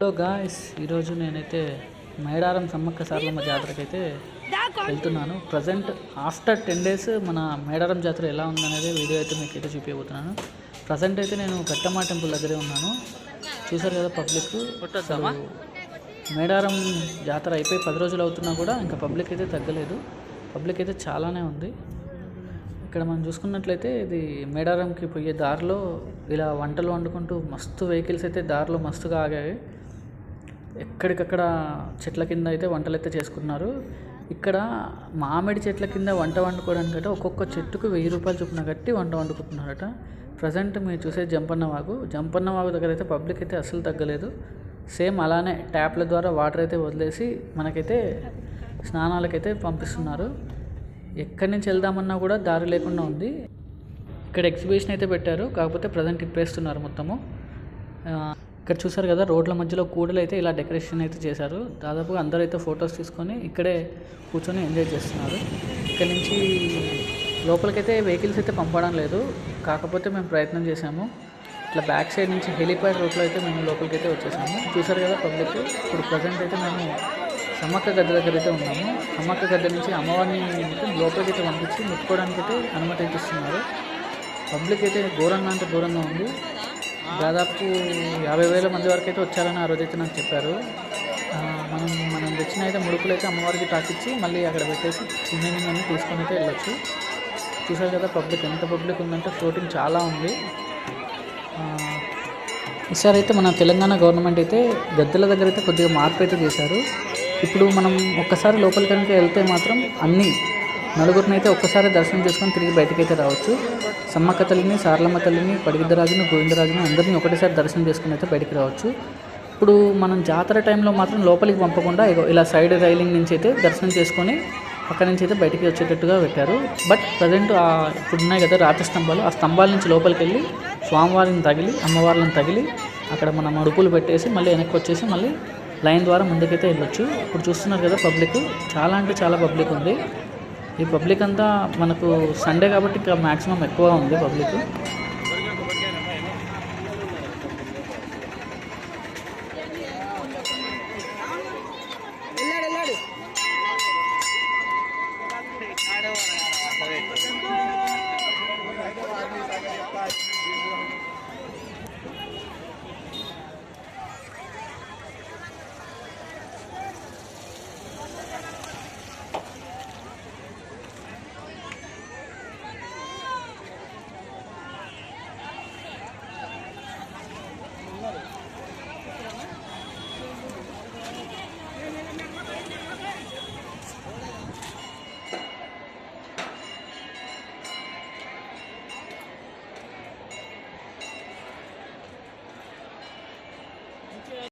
Hello guys ఈరోజు నేనైతే మేడారం సమ్మక్క సారలమ్మ జాతరకి అయితే వెళ్తున్నాను. ప్రజెంట్ ఆఫ్టర్ టెన్ డేస్ మన మేడారం జాతర ఎలా ఉందనేది వీడియో అయితే మీకు అయితే చూపించబోతున్నాను ప్రజెంట్ అయితే నేను గట్టమ్మ టెంపుల్ దగ్గరే ఉన్నాను. చూసారు కదా పబ్లిక్? మేడారం జాతర అయిపోయి పది రోజులు అవుతున్నా కూడా ఇంకా పబ్లిక్ అయితే తగ్గలేదు. పబ్లిక్ అయితే చాలానే ఉంది. ఇక్కడ మనం చూసుకున్నట్లయితే ఇది మేడారంకి పోయే దారిలో ఇలా వంటలు వండుకుంటూ మస్తు వెహికల్స్ అయితే దారిలో మస్తుగా ఆగాయి. ఎక్కడికక్కడ చెట్ల కింద అయితే వంటలు అయితే చేసుకున్నారు. ఇక్కడ మామిడి చెట్ల కింద వంట వండుకోవడానికంటే ఒక్కొక్క చెట్టుకు వెయ్యి రూపాయలు చొప్పున కట్టి వంట వండుకుంటున్నారట. ప్రజెంట్ మీరు చూసే జంపన్న వాగు జంపన్న వాగు దగ్గర అయితే పబ్లిక్ అయితే అస్సలు తగ్గలేదు. సేమ్ అలానే ట్యాప్ల ద్వారా వాటర్ అయితే వదిలేసి మనకైతే స్నానాలకైతే పంపిస్తున్నారు. ఎక్కడి నుంచి వెళ్దామన్నా కూడా దారి లేకుండా ఉంది. ఇక్కడ ఎగ్జిబిషన్ అయితే పెట్టారు. కాకపోతే ప్రజెంట్ ఇప్పేస్తున్నారు మొత్తము. ఇక్కడ చూసారు కదా రోడ్ల మధ్యలో కూడలు అయితే ఇలా డెకరేషన్ అయితే చేశారు. దాదాపుగా అందరూ అయితే ఫొటోస్ తీసుకొని ఇక్కడే కూర్చొని ఎంజాయ్ చేస్తున్నారు. ఇక్కడ నుంచి లోపలికైతే వెహికల్స్ అయితే పంపడం లేదు. కాకపోతే మేము ప్రయత్నం చేసాము ఇట్లా బ్యాక్ సైడ్ నుంచి హెలిప్యాడ్ రూట్లో అయితే మేము లోపలికి అయితే వచ్చేసాము. చూసారు కదా పబ్లిక్? ఇప్పుడు ప్రజెంట్ అయితే మేము సమ్మక్క గద్దె దగ్గర అయితే ఉన్నాము. సమ్మక్క గద్దె నుంచి అమ్మవారిని అయితే లోపలికి అయితే పంపించి ముట్టుకోవడానికి అయితే అనుమతి అయితే ఇస్తున్నారు. పబ్లిక్ అయితే ఘోరంగా అంటే ఘోరంగా ఉంది. దాదాపు యాభై వేల మంది వరకు అయితే వచ్చారని ఆ రోజైతే నాకు చెప్పారు. మనం మనం తెచ్చిన అయితే ముడుపులు అయితే అమ్మవారికి తాకిచ్చి మళ్ళీ అక్కడ పెట్టేసి చిన్న తీసుకొని అయితే వెళ్ళొచ్చు. చూసారు కదా పబ్లిక్ ఎంత పబ్లిక్ ఉందంటే ఫ్లోటింగ్ చాలా ఉంది. ఈసారి అయితే మన తెలంగాణ గవర్నమెంట్ అయితే గద్దెల దగ్గర అయితే కొద్దిగా మార్పు అయితే చేశారు. ఇప్పుడు మనం ఒక్కసారి లోపలికి కనుక వెళ్తే మాత్రం అన్నీ నలుగురిని అయితే ఒక్కసారి దర్శనం చేసుకొని తిరిగి బయటకి అయితే రావచ్చు. సమ్మక్క తల్లిని సారలమ్మ తల్లిని పడిగిద్దరాజుని గోవిందరాజుని అందరినీ ఒకటేసారి దర్శనం చేసుకుని అయితే బయటికి రావచ్చు. ఇప్పుడు మనం జాతర టైంలో మాత్రం లోపలికి పంపకుండా ఇగో ఇలా సైడ్ రైలింగ్ నుంచి అయితే దర్శనం చేసుకొని అక్కడ నుంచి అయితే బయటికి వచ్చేటట్టుగా పెట్టారు. బట్ ప్రజెంట్ ఇప్పుడు ఉన్నాయి కదా రాతి స్తంభాలు ఆ స్తంభాల నుంచి లోపలికి వెళ్ళి స్వామివారిని తగిలి అమ్మవార్లను తగిలి అక్కడ మనం అడుపులు పెట్టేసి మళ్ళీ వెనక్కి వచ్చేసి మళ్ళీ లైన్ ద్వారా ముందుకైతే వెళ్ళొచ్చు. ఇప్పుడు చూస్తున్నారు కదా పబ్లిక్ చాలా అంటే చాలా పబ్లిక్ ఉంది. ఈ పబ్లిక్ అంతా మనకు సండే కాబట్టి ఇక్కడ మ్యాక్సిమం ఎక్కువ ఉంది పబ్లిక్.